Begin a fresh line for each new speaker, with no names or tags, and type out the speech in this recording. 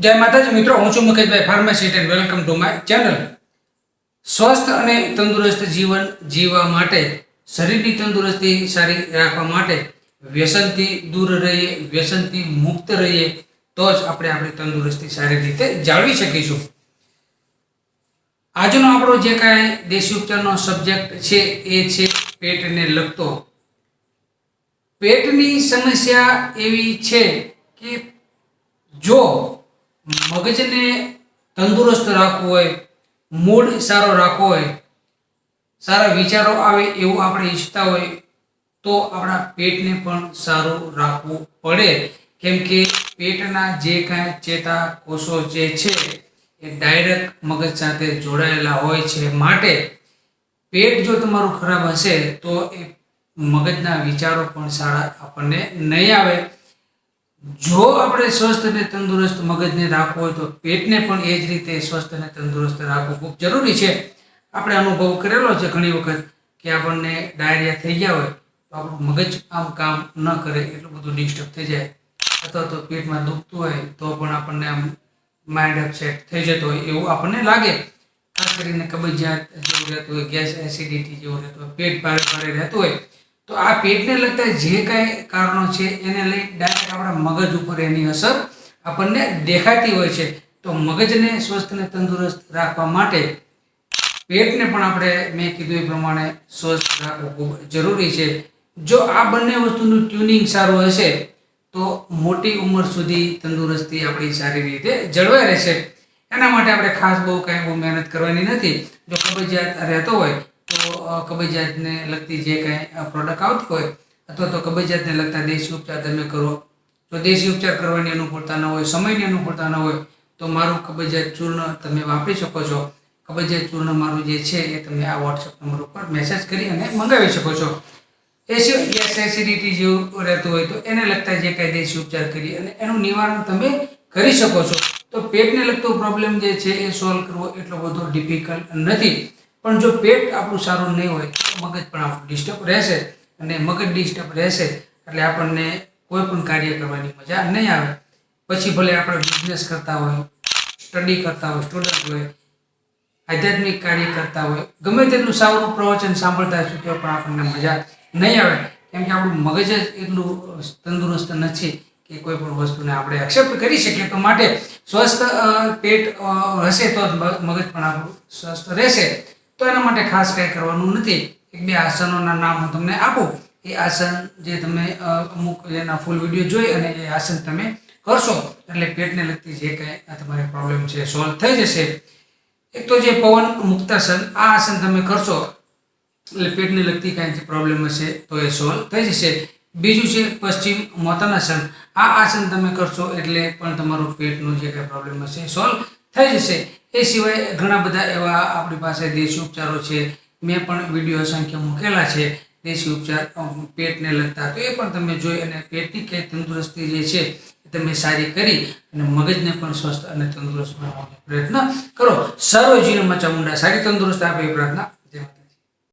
જય માતાજી, મિત્રો, હું છું Mukeshbhai pharmacist and welcome to my channel સ્વસ્થ અને તંદુરસ્ત જીવન જીવવા માટે, શરીરની તંદુરસ્તી સારી રાખવા માટે, વ્યસનથી દૂર રહીએ, વ્યસનથી મુક્ત રહીએ, તો જ આપણે આપણી તંદુરસ્તી સારી રીતે જાળવી શકીશું. આજનો આપણો જે કાંઈ દેશી ઉપચારનો સબ્જેક્ટ છે, એ છે પેટને લગતો. પેટની સમસ્યા એવી છે કે જો મગજને તંદુરસ્ત રાખવું હોય, મૂડ સારો રાખવો હોય, સારા વિચારો આવે એવું આપણે ઈચ્છતા હોય, તો આપણા પેટને પણ સારું રાખવું પડે. કેમ કે પેટના જે કાંઈ ચેતા કોષો જે છે, એ ડાયરેક્ટ મગજ સાથે જોડાયેલા હોય છે. માટે પેટ જો તમારું ખરાબ હશે, તો એ મગજના વિચારો પણ સારા આપણને નહીં આવે. જો આપણે સ્વસ્થ અને તંદુરસ્ત મગજને રાખવું હોય તો પેટને પણ એ જ રીતે સ્વસ્થ અને તંદુરસ્ત રાખવું ખૂબ જરૂરી છે. આપણે અનુભવ કરેલો છે ઘણી વખત કે આપણને ડાયરિયા થઈ ગયા હોય તો આપણું મગજ આમ કામ ન કરે એટલું બધું ડિસ્ટર્બ થઈ જાય. અથવા તો પેટમાં દુખતું હોય તો પણ આપણને આમ માઇન્ડ અપસેટ થઈ જતો હોય એવું આપણને લાગે. ખાસ કરીને કબજિયાત જેવું રહેતું હોય, ગેસ એસિડિટી જેવું રહેતું હોય, પેટ ભારે ભારે રહેતું હોય તો આ પેટને લગતા જે કાંઈ કારણો છે, એને લઈ ડાયરેક્ટ આપણા મગજ ઉપર એની અસર આપણને દેખાતી હોય છે. તો મગજને સ્વસ્થ અને તંદુરસ્ત રાખવા માટે પેટને પણ આપણે મેં કીધું એ પ્રમાણે સ્વસ્થ રાખવું ખૂબ જરૂરી છે. જો આ બંને વસ્તુનું ટ્યુનિંગ સારું હશે, તો મોટી ઉંમર સુધી તંદુરસ્તી આપણી સારી રીતે જળવાઈ રહેશે. એના માટે આપણે ખાસ બહુ કાંઈ બહુ મહેનત કરવાની નથી. જો કબજિયાત રહેતો હોય તો કબજિયાતને લગતી જે કાંઈ પ્રોડક્ટ આવતી હોય, અથવા તો કબજિયાતને લગતા દેશી ઉપચાર તમે કરો. જો દેશી ઉપચાર કરવાની અનુકૂળતા ન હોય, સમયની અનુકૂળતા ન હોય, તો મારું કબજિયાત ચૂર્ણ તમે વાપરી શકો છો. કબજિયાત ચૂર્ણ મારું જે છે એ તમે આ વોટ્સઅપ નંબર ઉપર મેસેજ કરી અને મંગાવી શકો છો. એ ગેસ એસિડિટી જેવું રહેતું હોય તો એને લગતા જે કાંઈ દેશી ઉપચાર કરી અને એનું નિવારણ તમે કરી શકો છો. તો પેટને લગતો પ્રોબ્લેમ જે છે એ સોલ્વ કરવો એટલો બધો ડિફિકલ્ટ નથી. પણ જો પેટ આપણું સારું નહીં હોય, તો મગજ પણ આપણું ડિસ્ટર્બ રહેશે અને મગજ ડિસ્ટર્બ રહેશે એટલે આપણને કોઈ પણ કાર્ય કરવાની મજા નહીં આવે. પછી ભલે આપણે બિઝનેસ કરતા હોય સ્ટડી કરતા હોય સ્ટુડન્ટ હોય, આધ્યાત્મિક કાર્ય કરતા હોય, ગમે તેટલું સારું પ્રવચન સાંભળતા હશું તો પણ આપણને મજા નહીં આવે. કેમ કે આપણું મગજ જ એટલું તંદુરસ્ત નથી કે કોઈ પણ વસ્તુને આપણે એક્સેપ્ટ કરી શકીએ. તો માટે સ્વસ્થ પેટ હશે તો જ મગજ પણ આપણું સ્વસ્થ રહેશે. તો એના માટે ખાસ કંઈ કરવાનું નથી. એક બે આસનોના નામ હું તમને આપું. એ આસન જે તમે અમુક એના ફૂલ વીડિયો જોઈ અને એ આસન તમે કરશો. એટલે પેટને લગતી જે કંઈ તમારી પ્રોબ્લેમ છે સોલ્વ થઈ જશે. એક તો જે પવન મુક્તાસન આ આસન તમે કરશો, એટલે પેટને લગતી કાંઈ જે પ્રોબ્લેમ હશે તો એ સોલ્વ થઈ જશે. બીજું છે પશ્ચિમ મોતાનાસન આ આસન તમે કરશો એટલે પણ તમારું પેટનું જે કાંઈ પ્રોબ્લેમ હશે સોલ્વ થઈ જશે. એ સિવાય ઘણા બધા એવા આપણી પાસે દેશી ઉપચારો છે. મેં પણ વીડિયો અસંખ્ય મૂકેલા છે. દેશી ઉપચાર પેટને લગતા. તો એ પણ તમે જોઈ અને પેટની કે તંદુરસ્તી જે છે, એ તમે સારી કરી અને મગજને પણ સ્વસ્થ અને તંદુરસ્ત બનાવવાનો પ્રયત્ન કરો. સર્વ જીવનમાં ચામુંડા સારી તંદુરસ્ત આપે એ પ્રાર્થના